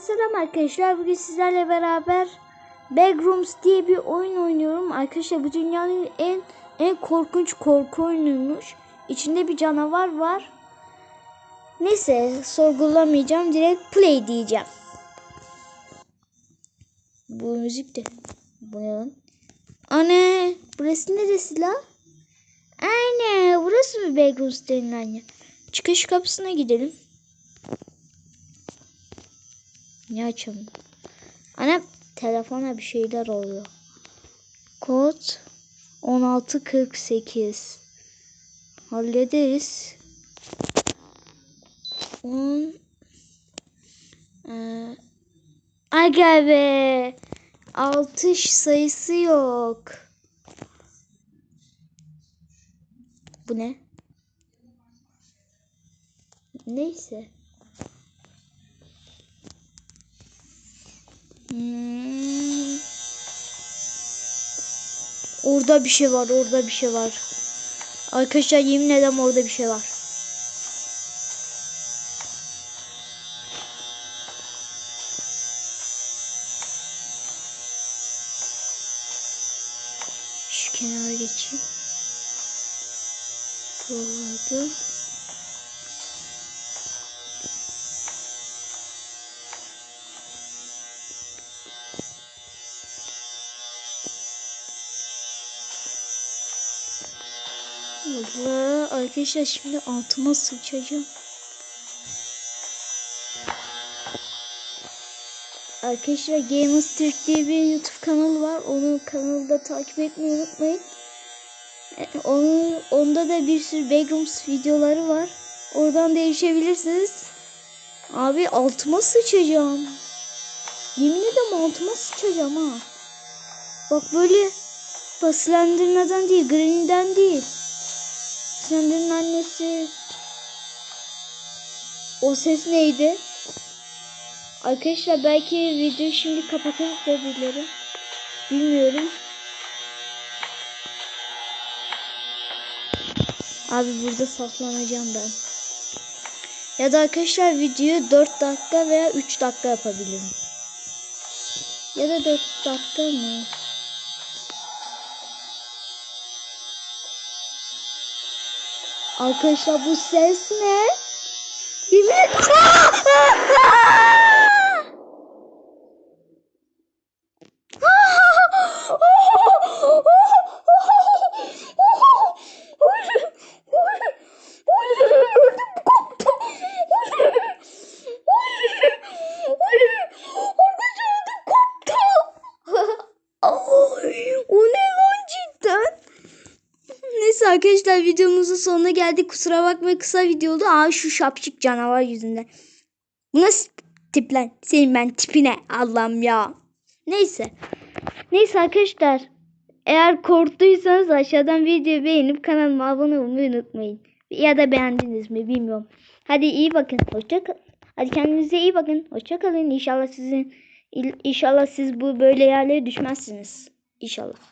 Selam arkadaşlar. Bugün sizlerle beraber Backrooms diye bir oyun oynuyorum. Arkadaşlar bu dünyanın en en korkunç korku oyunuymuş. İçinde bir canavar var. Neyse sorgulamayacağım. Direkt play diyeceğim. Bu müzik de. Bu? Anne burası neresi la? Anne burası mı Backrooms denilen yer? Çıkış kapısına gidelim. Niye açamıyorum? Anne telefona bir şeyler oluyor. Kod 1648. Hallederiz. 10 ee, Aga be. Altış sayısı yok. Bu ne? Neyse. Hmm. Orada bir şey var, orada bir şey var. Arkadaşlar yemin ederim orada bir şey var. Şu kenara geçeyim. Buralarda. Allah arkadaşlar şimdi altıma sıçacağım. Arkadaşlar Gamers Türk diye bir YouTube kanalı var. Onu kanalda takip etmeyi unutmayın. E, Onun, onda da bir sürü Backrooms videoları var. Oradan değişebilirsiniz. Abi altıma sıçacağım. Yemin ederim altıma sıçacağım ha. Bak böyle basılandırmadan değil, Granny'den değil. Slender'ın annesi. O ses neydi? Arkadaşlar belki videoyu şimdi kapatabilirim. Bilmiyorum. Abi burada saklanacağım ben. Ya da arkadaşlar videoyu 4 dakika veya 3 dakika yapabilirim. Ya da 4 dakika mı? Arkadaşlar bu ses ne? Yemin O ne? Neyse arkadaşlar videomuzun sonuna geldik. Kusura bakma kısa video oldu. Aa şu şapşık canavar yüzünden. Nasıl tip lan? Senin ben tipine Allah'ım ya. Neyse. Neyse arkadaşlar. Eğer korktuysanız aşağıdan videoyu beğenip kanalıma abone olmayı unutmayın. Ya da beğendiniz mi bilmiyorum. Hadi iyi bakın. Hoşça kalın. Hadi kendinize iyi bakın. Hoşça kalın. İnşallah sizin inşallah siz bu böyle yerlere düşmezsiniz. İnşallah.